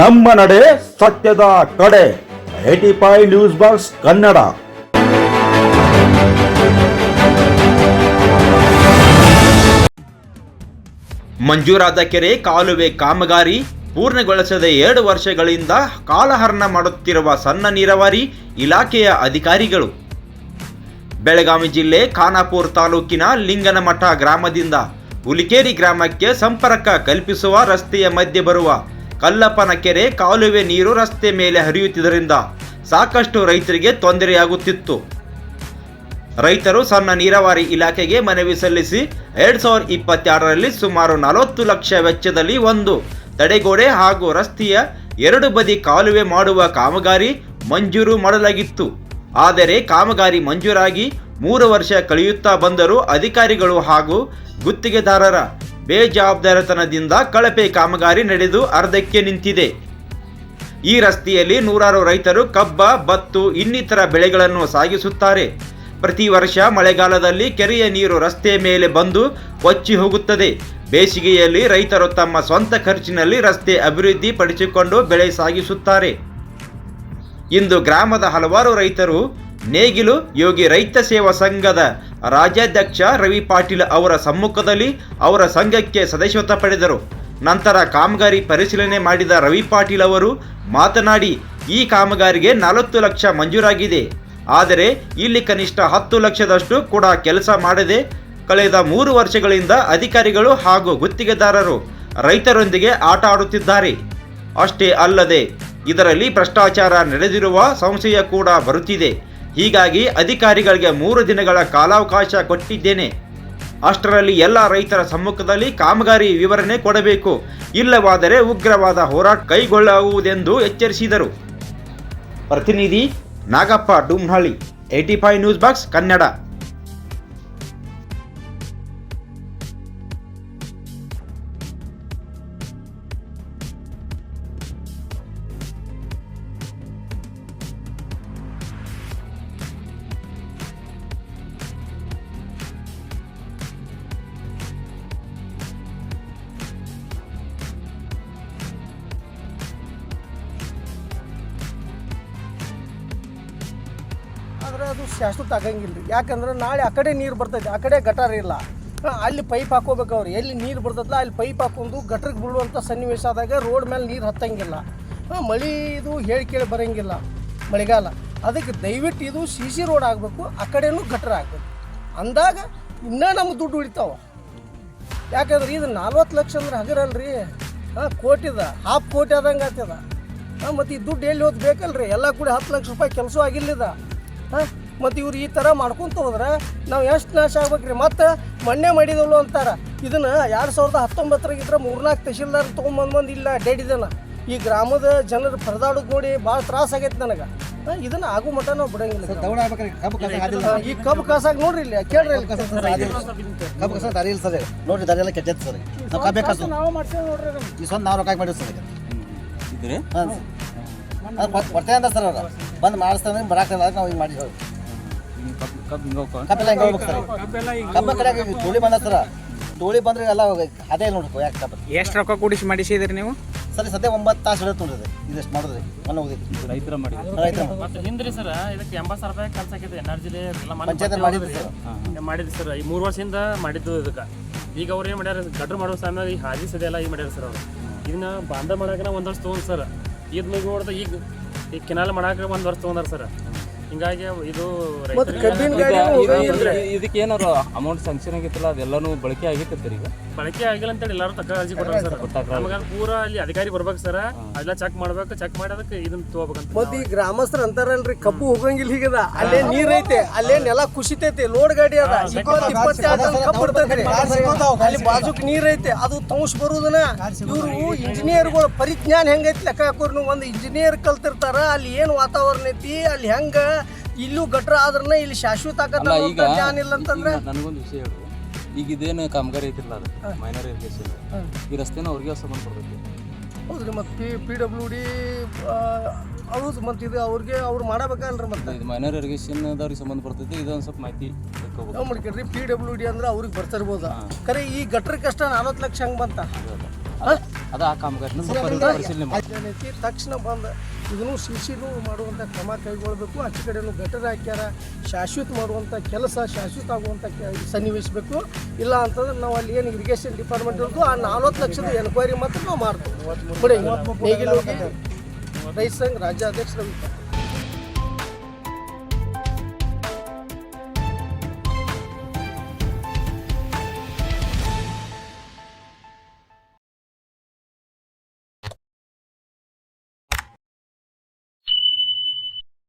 ನಮ್ಮ ನಡೆ ಸತ್ಯದ ಕಡೆ. AT five news box Kannada. ಮಂಜೂರಾದ ಕೆರೆ, ಕಾಲುವೆ, ಕಾಮಗಾರಿ ಪೂರ್ಣಗೊಳಿಸದೆ ಎರಡು ವರ್ಷಗಳಿಂದ ಕಾಲಹರಣ ಮಾಡುತ್ತಿರುವ ಸಣ್ಣ ನೀರಾವರಿ ಇಲಾಖೆಯ ಅಧಿಕಾರಿಗಳು. ಬೆಳಗಾವಿ ಜಿಲ್ಲೆ ಖಾನಾಪುರ ತಾಲೂಕಿನ ಲಿಂಗನಮಠ ಗ್ರಾಮದಿಂದ ಹುಲಿಕೇರಿ ಗ್ರಾಮಕ್ಕೆ ಸಂಪರ್ಕ ಕಲ್ಪಿಸುವ ರಸ್ತೆಯ ಮಧ್ಯೆ ಬರುವ ಕಲ್ಲಪ್ಪನ ಕೆರೆ ಕಾಲುವೆ ನೀರು ರಸ್ತೆ ಮೇಲೆ ಹರಿಯುತ್ತಿದ್ದರಿಂದ ಸಾಕಷ್ಟು ರೈತರಿಗೆ ತೊಂದರೆಯಾಗುತ್ತಿತ್ತು. ರೈತರು ಸಣ್ಣ ನೀರಾವರಿ ಇಲಾಖೆಗೆ ಮನವಿ ಸಲ್ಲಿಸಿ ಎರಡ್ ಸಾವಿರದ ಇಪ್ಪತ್ತಾರರಲ್ಲಿ ಸುಮಾರು ನಲವತ್ತು ಲಕ್ಷ ವೆಚ್ಚದಲ್ಲಿ ಒಂದು ತಡೆಗೋಡೆ ಹಾಗೂ ರಸ್ತೆಯ ಎರಡು ಬದಿ ಕಾಲುವೆ ಮಾಡುವ ಕಾಮಗಾರಿ ಮಂಜೂರು ಮಾಡಲಾಗಿತ್ತು. ಆದರೆ ಕಾಮಗಾರಿ ಮಂಜೂರಾಗಿ ಮೂರು ವರ್ಷ ಕಳೆಯುತ್ತಾ ಬಂದರೂ ಅಧಿಕಾರಿಗಳು ಹಾಗೂ ಗುತ್ತಿಗೆದಾರರ ಬೇಜವಾಬ್ದಾರಿತನದಿಂದ ಕಳಪೆ ಕಾಮಗಾರಿ ನಡೆದು ಅರ್ಧಕ್ಕೆ ನಿಂತಿದೆ. ಈ ರಸ್ತೆಯಲ್ಲಿ ನೂರಾರು ರೈತರು ಕಬ್ಬ ಬತ್ತು ಇನ್ನಿತರ ಬೆಳೆಗಳನ್ನು ಸಾಗಿಸುತ್ತಾರೆ. ಪ್ರತಿ ವರ್ಷ ಮಳೆಗಾಲದಲ್ಲಿ ಕೆರೆಯ ನೀರು ರಸ್ತೆ ಮೇಲೆ ಬಂದು ಕೊಚ್ಚಿ ಹೋಗುತ್ತದೆ. ಬೇಸಿಗೆಯಲ್ಲಿ ರೈತರು ತಮ್ಮ ಸ್ವಂತ ಖರ್ಚಿನಲ್ಲಿ ರಸ್ತೆ ಅಭಿವೃದ್ಧಿ ಪಡಿಸಿಕೊಂಡು ಬೆಳೆ ಸಾಗಿಸುತ್ತಾರೆ. ಇಂದು ಗ್ರಾಮದ ಹಲವಾರು ರೈತರು ನೇಗಿಲು ಯೋಗಿ ರೈತ ಸೇವಾ ಸಂಘದ ರಾಜ್ಯಾಧ್ಯಕ್ಷ ರವಿ ಪಾಟೀಲ್ ಅವರ ಸಮ್ಮುಖದಲ್ಲಿ ಅವರ ಸಂಘಕ್ಕೆ ಸದಸ್ಯತ್ವ ಪಡೆದರು. ನಂತರ ಕಾಮಗಾರಿ ಪರಿಶೀಲನೆ ಮಾಡಿದ ರವಿ ಪಾಟೀಲ್ ಅವರು ಮಾತನಾಡಿ, ಈ ಕಾಮಗಾರಿಗೆ ನಲವತ್ತು ಲಕ್ಷ ಮಂಜೂರಾಗಿದೆ. ಆದರೆ ಇಲ್ಲಿ ಕನಿಷ್ಠ ಹತ್ತು ಲಕ್ಷದಷ್ಟು ಕೂಡ ಕೆಲಸ ಮಾಡದೆ ಕಳೆದ ಮೂರು ವರ್ಷಗಳಿಂದ ಅಧಿಕಾರಿಗಳು ಹಾಗೂ ಗುತ್ತಿಗೆದಾರರು ರೈತರೊಂದಿಗೆ ಆಟ ಆಡುತ್ತಿದ್ದಾರೆ. ಅಷ್ಟೇ ಅಲ್ಲದೆ, ಇದರಲ್ಲಿ ಭ್ರಷ್ಟಾಚಾರ ನಡೆದಿರುವ ಸಂಶಯ ಕೂಡ ಬರುತ್ತಿದೆ. ಹೀಗಾಗಿ ಅಧಿಕಾರಿಗಳಿಗೆ ಮೂರು ದಿನಗಳ ಕಾಲಾವಕಾಶ ಕೊಟ್ಟಿದ್ದೇನೆ. ಅಷ್ಟರಲ್ಲಿ ಎಲ್ಲ ರೈತರ ಸಮ್ಮುಖದಲ್ಲಿ ಕಾಮಗಾರಿ ವಿವರಣೆ ಕೊಡಬೇಕು. ಇಲ್ಲವಾದರೆ ಉಗ್ರವಾದ ಹೋರಾಟ ಕೈಗೊಳ್ಳುವುದೆಂದು ಎಚ್ಚರಿಸಿದರು. ಪ್ರತಿನಿಧಿ Nagappa Dumhalli AT five news box, Kannada. ಆದ್ರೆ ಅದು ಶಾಶ್ವತ ಆಗಂಗಿಲ್ಲ ರೀ. ಯಾಕಂದ್ರೆ ನಾಳೆ ಆ ಕಡೆ ನೀರು ಬರ್ತೈತೆ, ಆ ಕಡೆ ಗಟಾರ ಇಲ್ಲ. ಅಲ್ಲಿ ಪೈಪ್ ಹಾಕೋಬೇಕು ಅವ್ರು. ಎಲ್ಲಿ ನೀರು ಬರ್ತದಲ್ಲ ಅಲ್ಲಿ ಪೈಪ್ ಹಾಕೊಂಡು ಗಟ್ರಿಗೆ ಬೀಳುವಂಥ ಸನ್ನಿವೇಶ ಆದಾಗ ರೋಡ್ ಮೇಲೆ ನೀರು ಹತ್ತಂಗಿಲ್ಲ. ಮಳೆ ಇದು ಹೇಳಿ ಕೇಳಿ ಬರೋಂಗಿಲ್ಲ ಮಳೆಗಾಲ. ಅದಕ್ಕೆ ದಯವಿಟ್ಟು ಇದು ಸಿ ಸಿ ರೋಡ್ ಆಗಬೇಕು, ಆ ಕಡೆನೂ ಗಟ್ರ ಆಗಬೇಕು. ಅಂದಾಗ ಇನ್ನೂ ನಮ್ಗೆ ದುಡ್ಡು ಉಳಿತಾವ. ಯಾಕಂದ್ರೆ ಇದು ನಲ್ವತ್ತು ಲಕ್ಷ ಅಂದ್ರೆ ಹಗರಲ್ರಿ. ಹಾಂ, ಕೋಟಿದ, ಹಾಫ್ ಕೋಟಿ ಆದಂಗೆ ಆಗ್ತದ. ಮತ್ತು ಈ ದುಡ್ಡು ಎಲ್ಲಿ ಹೋದ್ ಬೇಕಲ್ರಿ? ಎಲ್ಲ ಕೂಡ ಹತ್ತು ಲಕ್ಷ ರೂಪಾಯಿ ಕೆಲಸ ಆಗಿಲ್ಲಿದ ಮತ್ತು ಇವ್ರು ಈ ಥರ ಮಾಡ್ಕೊಂತ ಹೋದ್ರೆ ನಾವು ಎಷ್ಟು ನಾಶ ಆಗ್ಬೇಕ್ರಿ? ಮತ್ತು ಮೊನ್ನೆ ಮಾಡಿದವಳು ಅಂತಾರೆ. ಇದನ್ನು ಎರಡು ಸಾವಿರದ ಹತ್ತೊಂಬತ್ತರಾಗಿದ್ರೆ ಮೂರ್ನಾಲ್ಕು ತಹಶೀಲ್ದಾರ್ ತೊಗೊಂಬಂದು ಬಂದು ಇಲ್ಲ ಇದನ್ನ. ಈ ಗ್ರಾಮದ ಜನರು ಪರದಾಡೋದು ನೋಡಿ ಭಾಳ ತ್ರಾಸ ಆಗೈತೆ ನನಗೆ. ಇದನ್ನ ಆಗು ಮಟ್ಟ ನಾವು ಬಿಡಂಗಿಲ್ಲ ಈ ಕಬ್ಬು ಕಾಸಾಗ ನೋಡ್ರಿ ಇಲ್ಲಿ ಕೇಳ್ರಿ ಕಬ್ಬು ಕಸ ದಾರಿ ಇಲ್ಲ ಸರ್. ನೋಡ್ರಿ ದಾರಿ ಎಲ್ಲ ಕೆಟ್ಟೈತೆ ಸರ್. ನಾವು ಕಬ್ಬೆ ಕಸ. ನಾವು ಮಾಡ್ತೇವೆ ನೋಡ್ರಿ ಅದನ್ನ. ಈ ಸ್ವಂತ ನಾವು ರೊಕ್ಕ ಮಾಡಿವಿ ಸರ್ ಇದ್ರಿ? ಹಾಂ ಕೊಡ್ತೇವೆ ಸರ್ ಅವ್ರು. ಬಂದು ಮಾಡಿಸ್ತಂದ್ರೆ ಬರಾಕ್ತಿಲ್ಲ ಅದಕ್ಕೆ ನಾವು ಹಿಂಗೆ ಮಾಡಿ ಹೇಳಿ. ಕಬ್ಬು ಹಿಂಗೆ ಹೋಗ್ಕೊ ಕಬ್ಬೆಲ್ಲ ಹಿಂಗೆ ಹೋಗ್ಬೇಕು ಸರ್? ಕಬ್ಬ ಕಡೆ ಟೋಳಿ ಬಂದ ಸರ. ತೋಳಿ ಬಂದ್ರೆ ಎಲ್ಲ ಅದೇ ನೋಡ್ರಿ ಯಾಕೆ ಕಬ್ಬ ಎಷ್ಟು ರೊಕ್ಕ ಕೂಡಿಸಿ ಮಾಡಿಸಿದ್ರಿ ನೀವು? ಸರಿ ಸದ್ಯ ಒಂಬತ್ತು ತಾಸು ಹಿಡಿದು ನೋಡ್ರಿ ಇದಷ್ಟು ಮಾಡಿದ್ರಿ? ಮನೆ ಹೋಗಿದ್ರಿ ರೈತರ ಮಾಡಿ. ರೈತರ ಮತ್ತೆ ಹಿಂದ್ರಿ ಸರ್ ಇದಕ್ಕೆ ಎಂಬತ್ತು ಸಾವಿರ ರೂಪಾಯಿ ಖರ್ಚು ಆಗಿದೆ. ಎನರ್ಜಿಲಿ ಎಲ್ಲ ಮನೆ ಪಂಚಾಯತ್ ಮಾಡಿದ್ರಿ ಸರ್. ಮಾಡಿದ್ರಿ ಸರ್. ಈ ಮೂರು ವರ್ಷದಿಂದ ಮಾಡಿದ್ದು ಇದಕ್ಕೆ. ಈಗ ಅವ್ರು ಏನು ಮಾಡ್ಯಾರ ಗಟ್ರ ಮಾಡೋ ಸಮಯ ಈ ಹಾಜಿ ಸದ್ಯ ಎಲ್ಲ ಈಗ ಮಾಡ್ಯಾರ ಸರ್ ಅವ್ರು. ಇದನ್ನ ಬಾಂಧ ಮಾಡೋಕೆ ಒಂದು ವರ್ಷ ತೊಗೊಂಡು ಸರ್. ಇದು ಮುಗಿದು ಈಗ ಈ ಕೆನಾಲ್ ಮಾಡಾಕ ಒಂದು ವರ್ಷ ತೊಗೊಂಡಾರ ಸರ್. ಹಿಂಗಾಗಿ ಇದು ರೈತರಿಗೆ ಇದಕ್ಕೆ ಏನಾರು ಅಮೌಂಟ್ ಸಂಕ್ಷನ್ ಆಗಿತ್ತಲ್ಲ ಅದೆಲ್ಲಾನು ಬಳಕೆ ಆಗಿತ್ತು ಈಗ? ಬಳಕೆ ಆಗಿಲ್ಲ ಅಂತೇಳಿ ಎಲ್ಲರೂ ತಕ್ಕ ಅರ್ಜಿ ಕೊಟ್ಟಾರ ಸರ್. ನಮಗೆ ಪೂರ ಅಲ್ಲಿ ಅಧಿಕಾರಿ ಬರ್ಬೇಕು ಸರ್. ಅದೆಲ್ಲ ಚೆಕ್ ಮಾಡ್ಬೇಕು ಚೆಕ್ ಮಾಡಿ ಅದಕ್ಕೆ ಇದನ್ನ ತಗೋಬೇಕಂತ ಮತ್ತೆ ಈ ಗ್ರಾಮಸ್ಥರು ಅಂತಾರಲ್ರಿ ಕಬ್ಬು ಹೋಗಂಗಿಲ್ಲ ಹೀಗದ. ಅಲ್ಲೇ ನೀರ್ ಐತೆ ಅಲ್ಲೇ ನೆಲ ಕುಸಿತೈತೆ ಲೋಡ್ ಗಾಡಿ ಅದ. ಕಬ್ಬು ಇರ್ತೈತ್ರಿ. ಅಲ್ಲಿ ಬಾಜುಕ್ ನೀರ್ ಐತೆ ಅದು ತೌಸ್ ಬರುದನ ಇವರು ಇಂಜಿನಿಯರ್ಗಳು ಪರಿಜ್ಞಾನ ಹೆಂಗೈತಿ ಲೆಕ್ಕ ಹಾಕೋರ್ ನೀವು ಒಂದು ಇಂಜಿನಿಯರ್ ಕಲ್ತಿರ್ತಾರ. ಅಲ್ಲಿ ಏನು ವಾತಾವರಣ ಐತಿ ಅಲ್ಲಿ ಹೆಂಗ ಇಲ್ಲೂ ಗಟ್ರ ಆದ್ರನ ಇಲ್ಲಿ ಶಾಶ್ವತ ಆಗತ್ತ ಇಲ್ಲ ಅಂತಂದ್ರೆ? ನನಗೊಂದು ವಿಷಯ ಹೇಳು ಈಗ ಇದೇನು ಕಾಮಗಾರಿ ಐತಿಲ್ಲ ಅದು. ಮೈನರ್ ಇರಿಗೇಷನ್ ಈ ರಸ್ತೆನ ಅವ್ರಿಗೆ ಸಂಬಂಧ ಬರ್ತೈತಿ ಹೌದ್ರಿ ಮತ್ತು ಪಿ ಪಿ ಡಬ್ಲ್ಯೂ ಡಿ ಹೌದು ಮತ್ತು ಇದು ಅವ್ರಿಗೆ ಅವ್ರು ಮಾಡಬೇಕಲ್ರಿ ಮತ್ತೆ. ಇದು ಮೈನರ್ ಇರಿಗೇಷನ್ ಅವ್ರಿಗೆ ಸಂಬಂಧ ಬರ್ತೈತಿ ಇದೊಂದು ಸ್ವಲ್ಪ ಮಾಹಿತಿ ನಾವು ಮಾಡ್ಕೊಂಡ್ರಿ ಪಿ ಡಬ್ಲ್ಯೂ ಡಿ ಅಂದ್ರೆ ಅವ್ರಿಗೆ ಬರ್ತಿರ್ಬೋದು. ಖರೆ ಈ ಗಟ್ರಕ್ಕಷ್ಟ ನಲ್ವತ್ತು ಲಕ್ಷ ಹಂಗೆ ಬಂತ? ಅದು ಆ ಕಾಮಗಾರಿ ಪರಿಶೀಲನೆ ತಕ್ಷಣ ಬಂದು ಇದನ್ನು ಸಿನೂ ಮಾಡುವಂಥ ಕ್ರಮ ಕೈಗೊಳ್ಳಬೇಕು. ಆಚೆ ಕಡೆನೂ ಗಟರ್ ಹಾಕ್ಯಾರ ಶಾಶ್ವತ ಮಾಡುವಂಥ ಕೆಲಸ ಶಾಶ್ವತ ಆಗುವಂಥ ಕೆ- ಸನ್ನಿವೇಶಬೇಕು. ಇಲ್ಲ ಅಂತಂದ್ರೆ ನಾವು ಅಲ್ಲಿ ಏನು ಇರಿಗೇಷನ್ ಡಿಪಾರ್ಟ್ಮೆಂಟ್ ಇರೋದು ಆ ನಲ್ವತ್ತು ಲಕ್ಷದ ಎನ್ಕ್ವೈರಿ ಮಾತ್ರ ನಾವು ಮಾಡ್ತೀವಿ. ರೈಸ್ ಸಂಘ ರಾಜ್ಯಾಧ್ಯಕ್ಷರ